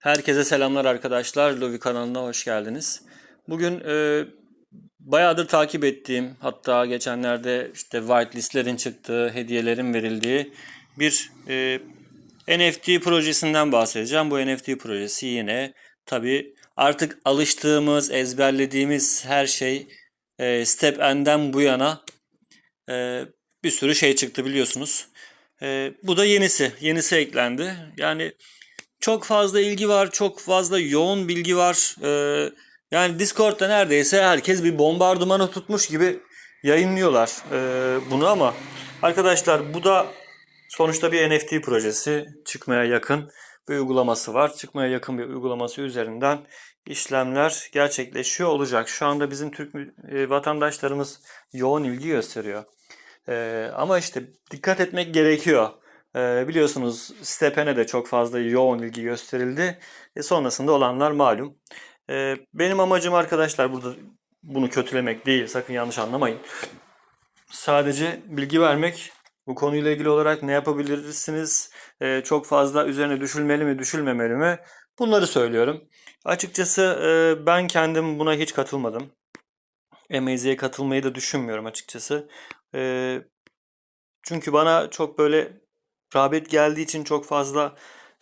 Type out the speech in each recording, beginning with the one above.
Herkese selamlar arkadaşlar. Lovi kanalına hoş geldiniz. Bugün e, bayağıdır takip ettiğim, hatta geçenlerde işte whitelistlerin çıktığı, hediyelerin verildiği bir e, NFT projesinden bahsedeceğim. Bu NFT projesi yine tabii artık alıştığımız, ezberlediğimiz her şey e, Step N'den bu yana e, bir sürü şey çıktı biliyorsunuz. E, bu da yenisi. Yenisi eklendi. Yani çok fazla ilgi var, çok fazla yoğun bilgi var. Ee, yani Discord'da neredeyse herkes bir bombardımanı tutmuş gibi yayınlıyorlar ee, bunu ama arkadaşlar bu da sonuçta bir NFT projesi. Çıkmaya yakın bir uygulaması var. Çıkmaya yakın bir uygulaması üzerinden işlemler gerçekleşiyor olacak. Şu anda bizim Türk e, vatandaşlarımız yoğun ilgi gösteriyor. Ee, ama işte dikkat etmek gerekiyor. Ee, biliyorsunuz Stepen'e de çok fazla yoğun ilgi gösterildi. E, sonrasında olanlar malum. Ee, benim amacım arkadaşlar burada bunu kötülemek değil. Sakın yanlış anlamayın. Sadece bilgi vermek. Bu konuyla ilgili olarak ne yapabilirsiniz? Ee, çok fazla üzerine düşülmeli mi, düşülmemeli mi? Bunları söylüyorum. Açıkçası e, ben kendim buna hiç katılmadım. Amaze'ye katılmayı da düşünmüyorum açıkçası. Ee, çünkü bana çok böyle rağbet geldiği için çok fazla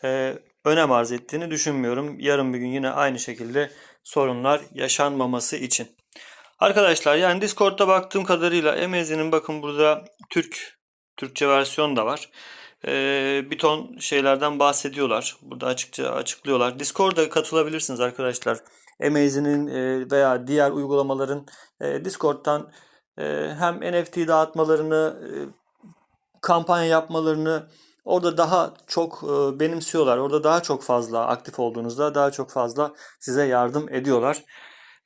e, önem arz ettiğini düşünmüyorum. Yarın bir gün yine aynı şekilde sorunlar yaşanmaması için. Arkadaşlar yani Discord'da baktığım kadarıyla Amaze'nin bakın burada Türk Türkçe versiyon da var. E, bir ton şeylerden bahsediyorlar. Burada açıkça açıklıyorlar. Discord'a katılabilirsiniz arkadaşlar. Amaze'nin e, veya diğer uygulamaların e, Discord'dan e, hem NFT dağıtmalarını e, kampanya yapmalarını orada daha çok e, benimsiyorlar. Orada daha çok fazla aktif olduğunuzda daha çok fazla size yardım ediyorlar.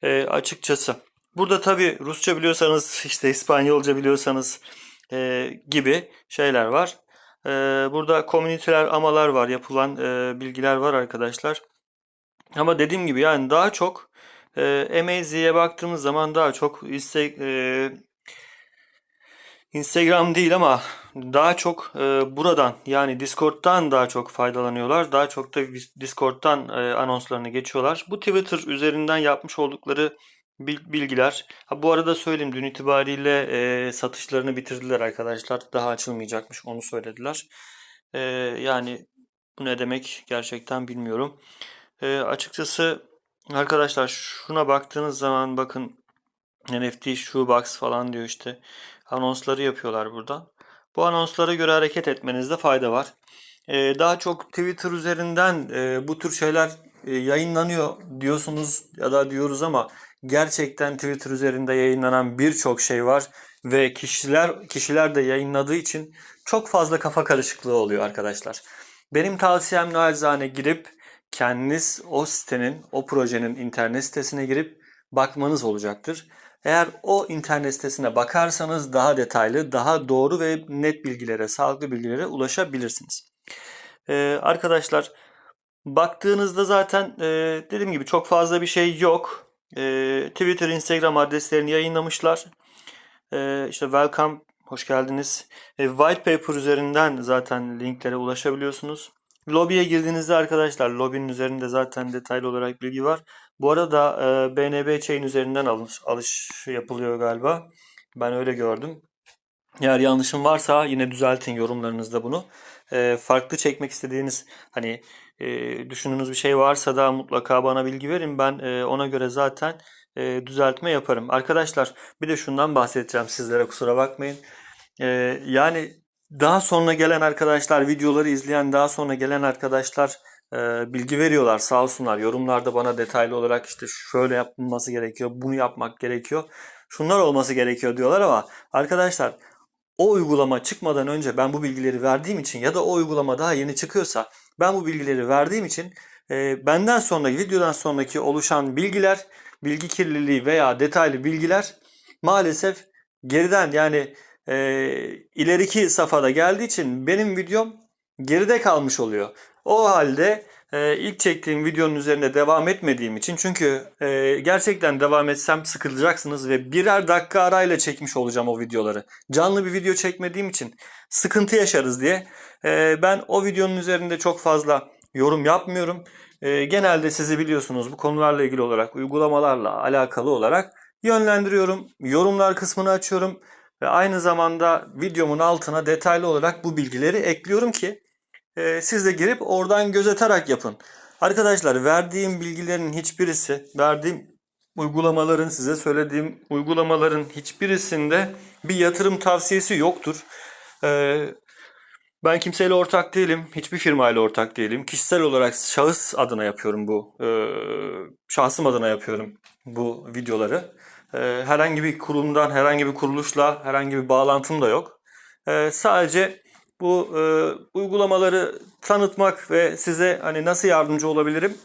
E, açıkçası. Burada tabii Rusça biliyorsanız işte İspanyolca biliyorsanız e, gibi şeyler var. E, burada komüniteler, amalar var, yapılan e, bilgiler var arkadaşlar. Ama dediğim gibi yani daha çok e, Amaze'ye baktığımız zaman daha çok istek e, Instagram değil ama daha çok e, buradan yani Discord'dan daha çok faydalanıyorlar. Daha çok da Discord'dan e, anonslarını geçiyorlar. Bu Twitter üzerinden yapmış oldukları bil- bilgiler. Ha, bu arada söyleyeyim dün itibariyle e, satışlarını bitirdiler arkadaşlar. Daha açılmayacakmış onu söylediler. E, yani bu ne demek gerçekten bilmiyorum. E, açıkçası arkadaşlar şuna baktığınız zaman bakın NFT Shoebox falan diyor işte. Anonsları yapıyorlar buradan. Bu anonslara göre hareket etmenizde fayda var. Ee, daha çok Twitter üzerinden e, bu tür şeyler e, yayınlanıyor diyorsunuz ya da diyoruz ama gerçekten Twitter üzerinde yayınlanan birçok şey var ve kişiler kişiler de yayınladığı için çok fazla kafa karışıklığı oluyor arkadaşlar. Benim tavsiyem naçizane girip kendiniz o sitenin, o projenin internet sitesine girip bakmanız olacaktır. Eğer o internet sitesine bakarsanız daha detaylı, daha doğru ve net bilgilere, sağlıklı bilgilere ulaşabilirsiniz. Ee, arkadaşlar baktığınızda zaten e, dediğim gibi çok fazla bir şey yok. E, Twitter, Instagram adreslerini yayınlamışlar. E, işte welcome, hoş geldiniz. E, white paper üzerinden zaten linklere ulaşabiliyorsunuz. Lobby'ye girdiğinizde arkadaşlar lobinin üzerinde zaten detaylı olarak bilgi var. Bu arada e, BNB Chain üzerinden alış, alış yapılıyor galiba. Ben öyle gördüm. Eğer yanlışım varsa yine düzeltin yorumlarınızda bunu. E, farklı çekmek istediğiniz hani e, düşündüğünüz bir şey varsa da mutlaka bana bilgi verin. Ben e, ona göre zaten e, düzeltme yaparım. Arkadaşlar bir de şundan bahsedeceğim sizlere kusura bakmayın. E, yani daha sonra gelen arkadaşlar, videoları izleyen daha sonra gelen arkadaşlar e, bilgi veriyorlar sağ olsunlar. Yorumlarda bana detaylı olarak işte şöyle yapılması gerekiyor, bunu yapmak gerekiyor, şunlar olması gerekiyor diyorlar ama arkadaşlar o uygulama çıkmadan önce ben bu bilgileri verdiğim için ya da o uygulama daha yeni çıkıyorsa ben bu bilgileri verdiğim için e, benden sonraki videodan sonraki oluşan bilgiler, bilgi kirliliği veya detaylı bilgiler maalesef geriden yani e, ileriki safhada geldiği için benim videom geride kalmış oluyor. O halde e, ilk çektiğim videonun üzerinde devam etmediğim için çünkü e, gerçekten devam etsem sıkılacaksınız ve birer dakika arayla çekmiş olacağım o videoları. Canlı bir video çekmediğim için sıkıntı yaşarız diye e, ben o videonun üzerinde çok fazla yorum yapmıyorum. Ee, genelde sizi biliyorsunuz bu konularla ilgili olarak, uygulamalarla alakalı olarak yönlendiriyorum. Yorumlar kısmını açıyorum ve aynı zamanda videomun altına detaylı olarak bu bilgileri ekliyorum ki e, siz de girip oradan gözetarak yapın. Arkadaşlar verdiğim bilgilerin hiçbirisi, verdiğim uygulamaların, size söylediğim uygulamaların hiçbirisinde bir yatırım tavsiyesi yoktur. Ee, ben kimseyle ortak değilim. Hiçbir firmayla ortak değilim. Kişisel olarak şahıs adına yapıyorum bu. e, şahsım adına yapıyorum bu videoları. E, herhangi bir kurumdan, herhangi bir kuruluşla herhangi bir bağlantım da yok. E, sadece bu e, uygulamaları tanıtmak ve size hani nasıl yardımcı olabilirim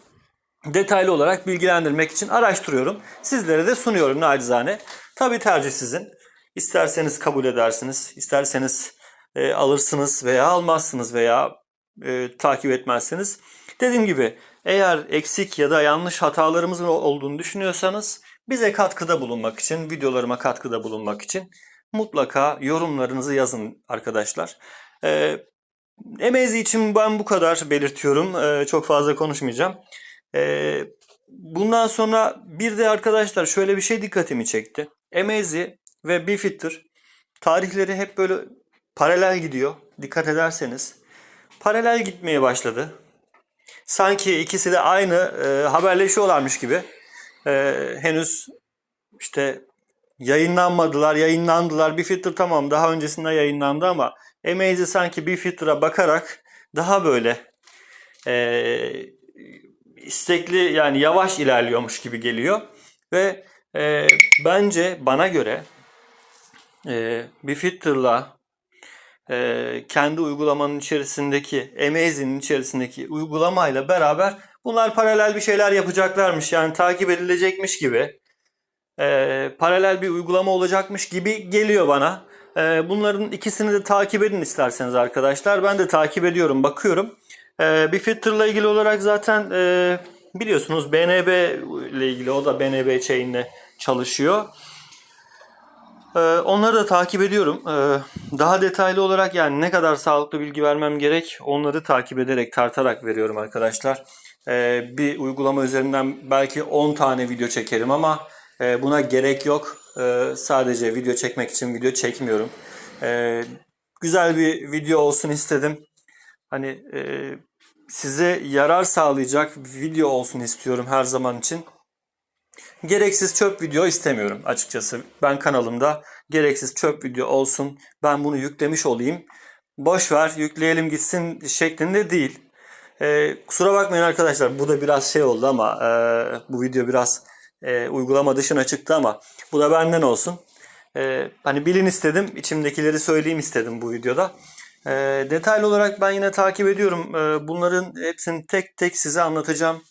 detaylı olarak bilgilendirmek için araştırıyorum. Sizlere de sunuyorum nacizane. Tabii tercih sizin. İsterseniz kabul edersiniz, isterseniz e, alırsınız veya almazsınız veya e, takip etmezsiniz. Dediğim gibi eğer eksik ya da yanlış hatalarımızın olduğunu düşünüyorsanız bize katkıda bulunmak için, videolarıma katkıda bulunmak için mutlaka yorumlarınızı yazın arkadaşlar. E, Emezi için ben bu kadar belirtiyorum. E, çok fazla konuşmayacağım. E, bundan sonra bir de arkadaşlar şöyle bir şey dikkatimi çekti. Emezi ve Bifit'tir. Tarihleri hep böyle paralel gidiyor. Dikkat ederseniz. Paralel gitmeye başladı. Sanki ikisi de aynı e, haberleşiyorlarmış gibi. E, henüz işte yayınlanmadılar, yayınlandılar. Bir filtre tamam daha öncesinde yayınlandı ama Amaze'i sanki bir filtre bakarak daha böyle e, istekli yani yavaş ilerliyormuş gibi geliyor. Ve e, bence bana göre e, bir filtre'la e, kendi uygulamanın içerisindeki Amaze'in içerisindeki uygulamayla beraber bunlar paralel bir şeyler yapacaklarmış. Yani takip edilecekmiş gibi e, paralel bir uygulama olacakmış gibi geliyor bana. E, bunların ikisini de takip edin isterseniz arkadaşlar. Ben de takip ediyorum, bakıyorum. E, bir filterla ilgili olarak zaten e, biliyorsunuz BNB ile ilgili o da BNB chain'le çalışıyor. Ee, Onları da takip ediyorum. Ee, Daha detaylı olarak yani ne kadar sağlıklı bilgi vermem gerek onları takip ederek, tartarak veriyorum arkadaşlar. Ee, Bir uygulama üzerinden belki 10 tane video çekerim ama e, buna gerek yok. Sadece video çekmek için video çekmiyorum. Güzel bir video olsun istedim. Hani e, size yarar sağlayacak video olsun istiyorum her zaman için. Gereksiz çöp video istemiyorum açıkçası. Ben kanalımda gereksiz çöp video olsun. Ben bunu yüklemiş olayım. Boş ver yükleyelim gitsin şeklinde değil. Ee, kusura bakmayın arkadaşlar bu da biraz şey oldu ama e, bu video biraz e, uygulama dışına çıktı ama bu da benden olsun. E, hani bilin istedim içimdekileri söyleyeyim istedim bu videoda. E, detaylı olarak ben yine takip ediyorum. E, bunların hepsini tek tek size anlatacağım.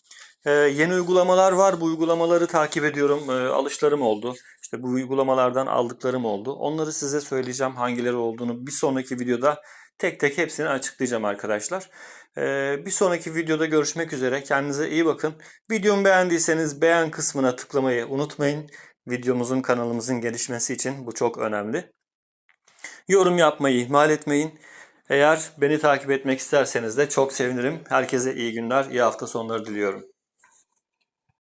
Ee, yeni uygulamalar var. Bu uygulamaları takip ediyorum. Ee, alışlarım oldu. İşte bu uygulamalardan aldıklarım oldu. Onları size söyleyeceğim hangileri olduğunu. Bir sonraki videoda tek tek hepsini açıklayacağım arkadaşlar. Ee, bir sonraki videoda görüşmek üzere. Kendinize iyi bakın. Videomu beğendiyseniz beğen kısmına tıklamayı unutmayın. Videomuzun kanalımızın gelişmesi için bu çok önemli. Yorum yapmayı ihmal etmeyin. Eğer beni takip etmek isterseniz de çok sevinirim. Herkese iyi günler, iyi hafta sonları diliyorum.